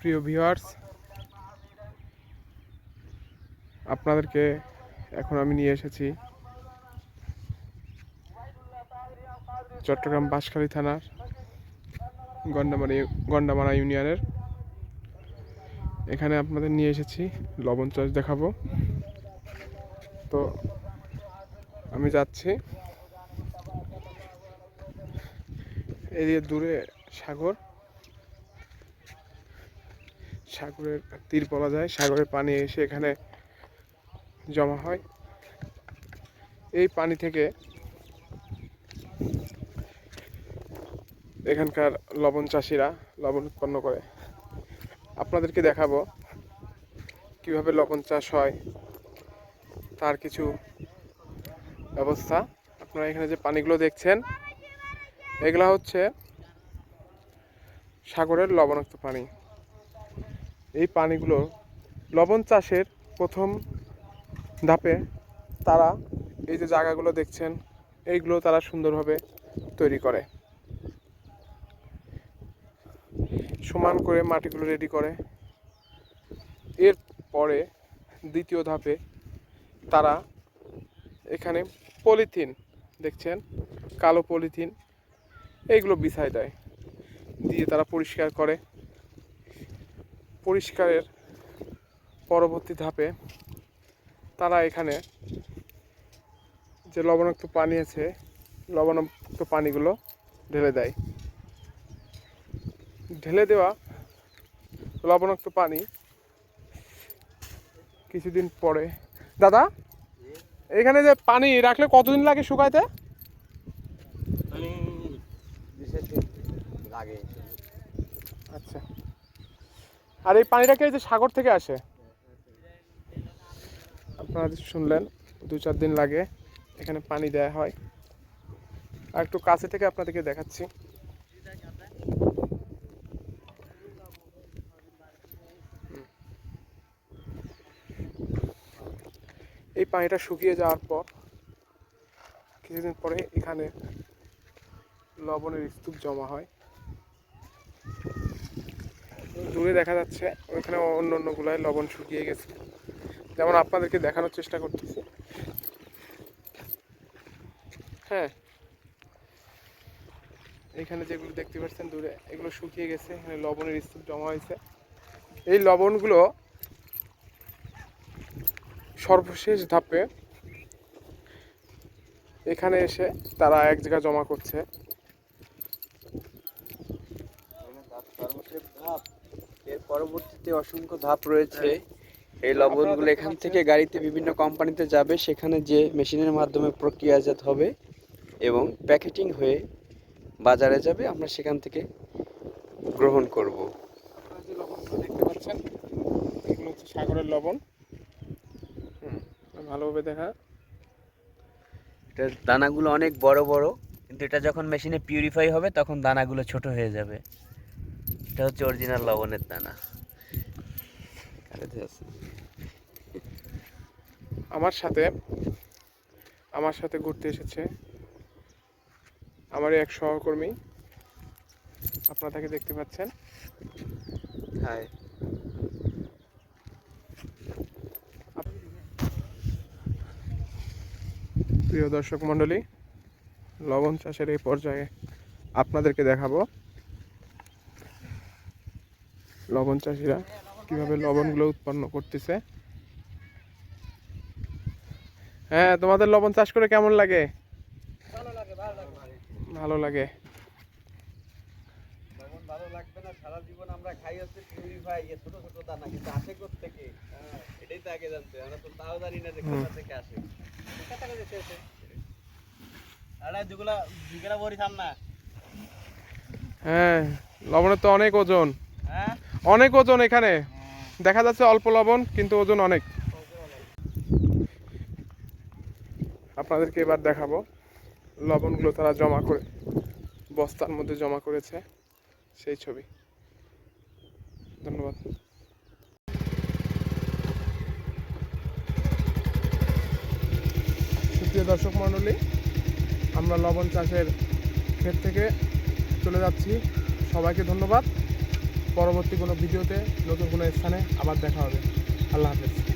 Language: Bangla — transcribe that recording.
প্রিয় ভিউয়ার্স আপনাদেরকে এখন আমি নিয়ে এসেছি চট্টগ্রাম বাঁশখালী থানার গন্ডামারা গন্ডামারা ইউনিয়নের। এখানে আপনাদের নিয়ে এসেছি লবণ চাষ দেখাবো। তো আমি যাচ্ছি। এদিকে দূরে সাগর। সাগরের তীর বলা যায়, সাগরের পানি এসে এখানে জমা হয়। এই পানি থেকে এখানকার লবণ চাষিরা লবণ উৎপন্ন করে। আপনাদেরকে দেখাবো কীভাবে লবণ চাষ হয়, তার কিছু ব্যবস্থা। আপনারা এখানে যে পানিগুলো দেখছেন, এগুলা হচ্ছে সাগরের লবণাক্ত পানি। এই পানিগুলো লবণ চাষের প্রথম ধাপে তারা এই যে জায়গাগুলো দেখছেন, এইগুলো তারা সুন্দরভাবে তৈরি করে। সমান করে মাটিগুলো রেডি করে। এর পরে দ্বিতীয় ধাপে তারা এখানে পলিথিন দেখছেন, কালো পলিথিন, এইগুলো বিছায় দেয়। দিয়ে তারা পরিষ্কার করে। পরিষ্কারের পরবর্তী ধাপে তারা এখানে যে লবণাক্ত পানি আছে লবণাক্ত পানিগুলো ঢেলে দেয়। ঢেলে দেওয়া লবণাক্ত পানি কিছুদিন পরে। দাদা এখানে যে পানি রাখলে কতদিন লাগে শুকাইতে? আচ্ছা। আর এই পানিটা কি এই যে সাগর থেকে আসে। আপনারা শুনলেন, দু চার দিন লাগে এখানে পানি দেয়া হয়। আর একটু কাছে থেকে আপনাদেরকে দেখাচ্ছি। এই পানিটা শুকিয়ে যাওয়ার পর কিছুদিন পরে এখানে লবণের স্তূপ জমা হয়। দূরে দেখা যাচ্ছে, ওইখানে অন্য অন্য গুলায় লবণ শুকিয়ে গেছে। যেমন আপনাদেরকে দেখানোর চেষ্টা করতেছি হ্যাঁ। এখানে যেগুলো দেখতে পাচ্ছেন দূরে, এগুলো শুকিয়ে গেছে, এখানে লবণের স্তূপ জমা হয়েছে। এই লবণগুলো সর্বশেষ ধাপে এখানে এসে তারা এক জায়গায় জমা করছে সর্বশেষ ধাপ এর পরবর্তীতে অসংখ্য ধাপ রয়েছে। এই লবণগুলো এখান থেকে গাড়িতে বিভিন্ন কোম্পানিতে যাবে সেখানে যে মেশিনের মাধ্যমে প্রক্রিয়াজাত হবে এবং প্যাকেটিং হয়ে বাজারে যাবে আমরা সেখান থেকে গ্রহণ করব। দেখতে পাচ্ছেন এগুলো হচ্ছে সাগরের লবণ। ভালোভাবে দেখা। এটার দানাগুলো অনেক বড় বড় কিন্তু এটা যখন মেশিনে পিউরিফাই হবে তখন দানাগুলো ছোট হয়ে যাবে। এটা হচ্ছে অরিজিনাল লবণের দানা। আমার সাথে আমার সাথে ঘুরতে এসেছে আমার এক সহকর্মী। আপনারা তাকে দেখতে পাচ্ছেন। হাই প্রিয় দর্শক মণ্ডলী লবণ চাষের এই পর্যায়ে আপনাদেরকে দেখাবো লবণ চাষিরা কীভাবে লবণগুলো উৎপন্ন করতেছে। হ্যাঁ তোমাদের লবণ চাষ করে কেমন লাগে? ভালো লাগে ভালো লাগবে না সারা জীবন আমরা খাই হচ্ছে পিউরিফাই এ ছোট ছোট দানা কিন্তু আসে থেকে এটাই তো আগে জানতে আমরা তো তাও জানি না যে কোথা থেকে আসে। আরে যেগুলা যেগুলা বরিছাম না। হ্যাঁ লবণের তো অনেক ওজন। হ্যাঁ অনেক ওজন এখানে। দেখা যাচ্ছে অল্প লবণ, কিন্তু ওজন অনেক। আপনাদেরকে এবার দেখাবো। লবণগুলো তারা জমা করে বস্তার মধ্যে জমা করেছে সেই ছবি। ধন্যবাদ। সুপ্রিয় দর্শক মণ্ডলী, আমরা লবণ চাষের ক্ষেত থেকে চলে যাচ্ছি। সবাইকে ধন্যবাদ। পরবর্তী কোনো ভিডিওতে নতুন কোনো স্থানে আবার দেখা হবে। আল্লাহ হাফেজ।